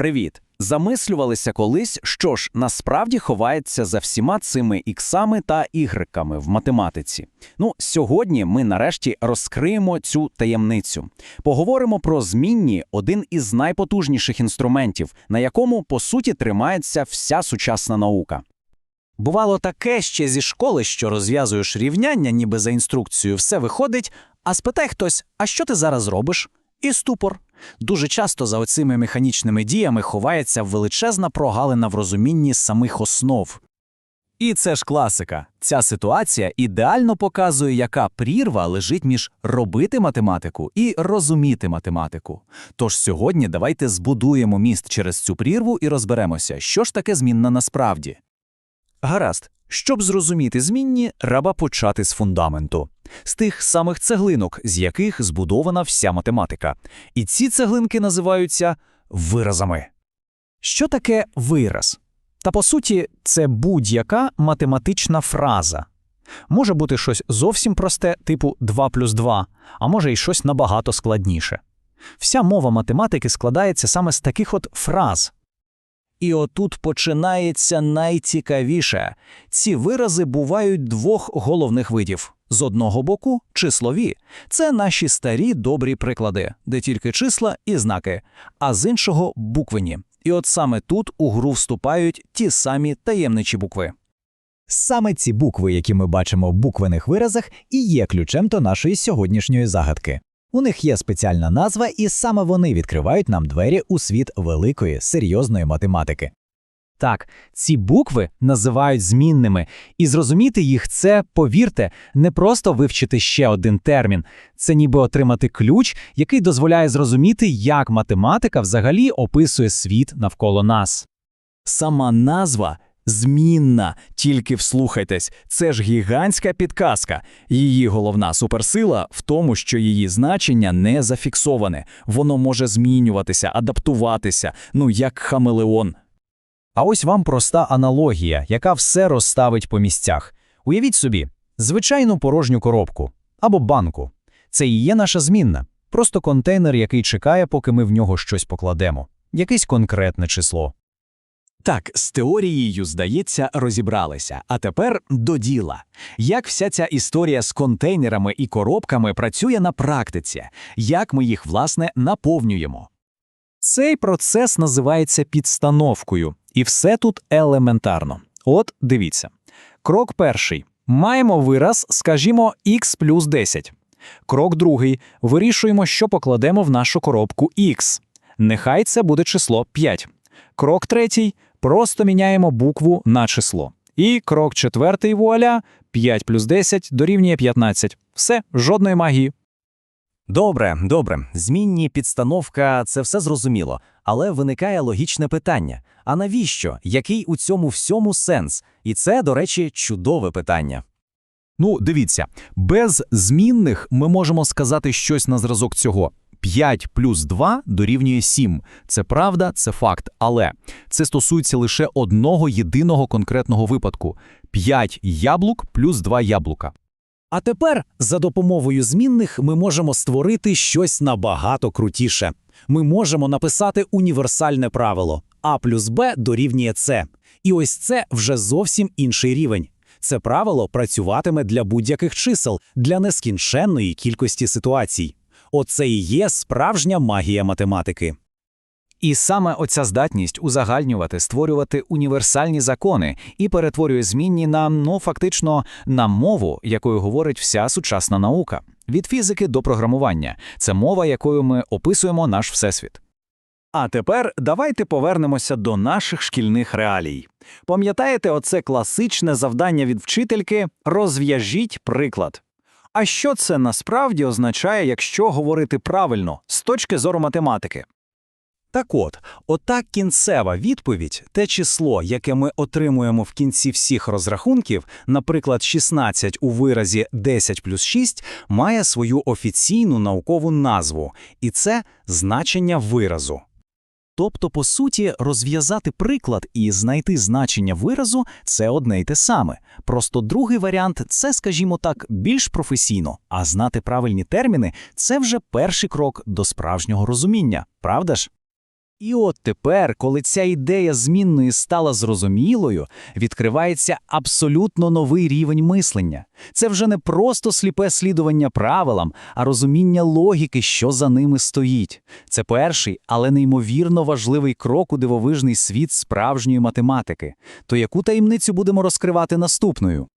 Привіт! Замислювалися колись, що ж насправді ховається за всіма цими іксами та ігреками в математиці. Ну, сьогодні ми нарешті розкриємо цю таємницю. Поговоримо про змінні один із найпотужніших інструментів, на якому по суті тримається вся сучасна наука. Бувало таке ще зі школи, що розв'язуєш рівняння, ніби за інструкцією, все виходить, а спитай хтось, а що ти зараз робиш? І ступор. Дуже часто за оцими механічними діями ховається величезна прогалина в розумінні самих основ. І це ж класика. Ця ситуація ідеально показує, яка прірва лежить між робити математику і розуміти математику. Тож сьогодні давайте збудуємо міст через цю прірву і розберемося, що ж таке змінна насправді. Гаразд, щоб зрозуміти змінні, треба почати з фундаменту, з тих самих цеглинок, з яких збудована вся математика. І ці цеглинки називаються виразами. Що таке вираз? Та по суті, це будь-яка математична фраза. Може бути щось зовсім просте, типу 2 плюс 2, а може й щось набагато складніше. Вся мова математики складається саме з таких от фраз. І отут починається найцікавіше. Ці вирази бувають двох головних видів. З одного боку числові це наші старі добрі приклади, де тільки числа і знаки, а з іншого буквені. І от саме тут у гру вступають ті самі таємничі букви. Саме ці букви, які ми бачимо в буквених виразах, і є ключем до нашої сьогоднішньої загадки. У них є спеціальна назва, і саме вони відкривають нам двері у світ великої, серйозної математики. Так, ці букви називають змінними, і зрозуміти їх це, повірте, не просто вивчити ще один термін, це ніби отримати ключ, який дозволяє зрозуміти, як математика взагалі описує світ навколо нас. Сама назва змінна, тільки вслухайтесь, це ж гігантська підказка. Її головна суперсила в тому, що її значення не зафіксоване, воно може змінюватися, адаптуватися, ну як хамелеон. А ось вам проста аналогія, яка все розставить по місцях. Уявіть собі, звичайну порожню коробку або банку. Це і є наша змінна, просто контейнер, який чекає, поки ми в нього щось покладемо, якесь конкретне число. Так, з теорією, здається, розібралися. А тепер до діла. Як вся ця історія з контейнерами і коробками працює на практиці, як ми їх, власне, наповнюємо? Цей процес називається підстановкою, і все тут елементарно. От дивіться. Крок перший. Маємо вираз, скажімо, x плюс 10. Крок другий. Вирішуємо, що покладемо в нашу коробку x. Нехай це буде число 5. Крок третій. Просто міняємо букву на число. І крок четвертий вуаля 5 плюс 10 дорівнює 15. Все, жодної магії. Добре, добре. Змінні підстановка це все зрозуміло, але виникає логічне питання: а навіщо? Який у цьому всьому сенс? І це, до речі, чудове питання. Ну, дивіться, без змінних ми можемо сказати щось на зразок цього. 5 плюс 2 дорівнює 7. Це правда, це факт. Але це стосується лише одного єдиного конкретного випадку: 5 яблук плюс 2 яблука. А тепер за допомогою змінних ми можемо створити щось набагато крутіше. Ми можемо написати універсальне правило А плюс Б дорівнює С. І ось це вже зовсім інший рівень. Це правило працюватиме для будь-яких чисел, для нескінченної кількості ситуацій. Оце і є справжня магія математики. І саме оця здатність узагальнювати, створювати універсальні закони і перетворює змінні на, ну фактично, на мову, якою говорить вся сучасна наука. Від фізики до програмування. Це мова, якою ми описуємо наш всесвіт. А тепер давайте повернемося до наших шкільних реалій. Пам'ятаєте, оце класичне завдання від вчительки розв'яжіть приклад. А що це насправді означає, якщо говорити правильно з точки зору математики? Так от, ота кінцева відповідь, те число, яке ми отримуємо в кінці всіх розрахунків, наприклад, 16 у виразі 10 плюс 6, має свою офіційну наукову назву, і це значення виразу. Тобто, по суті, розв'язати приклад і знайти значення виразу це одне й те саме. Просто другий варіант це, скажімо так, більш професійно, а знати правильні терміни це вже перший крок до справжнього розуміння, правда ж? І от тепер, коли ця ідея змінної стала зрозумілою, відкривається абсолютно новий рівень мислення. Це вже не просто сліпе слідування правилам, а розуміння логіки, що за ними стоїть. Це перший, але неймовірно важливий крок у дивовижний світ справжньої математики. То яку таємницю будемо розкривати наступною?